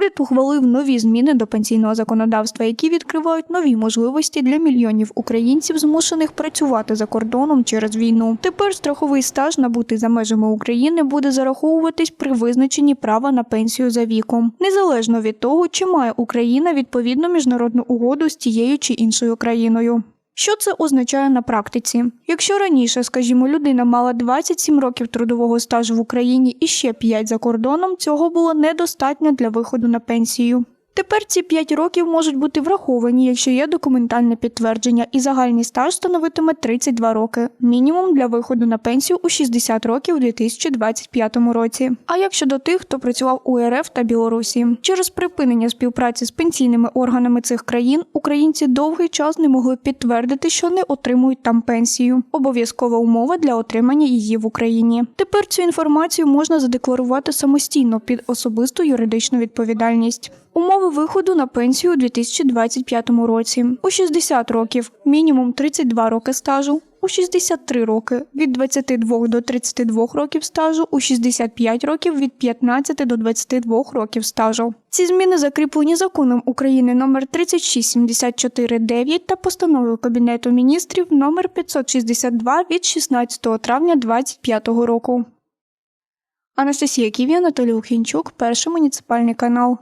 Уряд ухвалив нові зміни до пенсійного законодавства, які відкривають нові можливості для мільйонів українців, змушених працювати за кордоном через війну. Тепер страховий стаж, набутий за межами України, буде зараховуватись при визначенні права на пенсію за віком, незалежно від того, чи має Україна відповідну міжнародну угоду з тією чи іншою країною. Що це означає на практиці? Якщо раніше, скажімо, людина мала 27 років трудового стажу в Україні і ще 5 за кордоном, цього було недостатньо для виходу на пенсію. Тепер ці 5 років можуть бути враховані, якщо є документальне підтвердження, і загальний стаж становитиме 32 роки, мінімум для виходу на пенсію у 60 років у 2025 році. А як щодо тих, хто працював у РФ та Білорусі, через припинення співпраці з пенсійними органами цих країн українці довгий час не могли підтвердити, що не отримують там пенсію. Обов'язкова умова для отримання її в Україні. Тепер цю інформацію можна задекларувати самостійно під особисту юридичну відповідальність. Умови виходу на пенсію у 2025 році у 60 років, мінімум 32 роки стажу. У 63 роки від 22 до 32 років стажу, у 65 років від 15 до 22 років стажу. Ці зміни закріплені законом України номер 36749 та постановою Кабінету міністрів номер 562 від 16 травня 2025 року. Анастасія Ківі, Анатолій Ухінчук, перший муніципальний канал.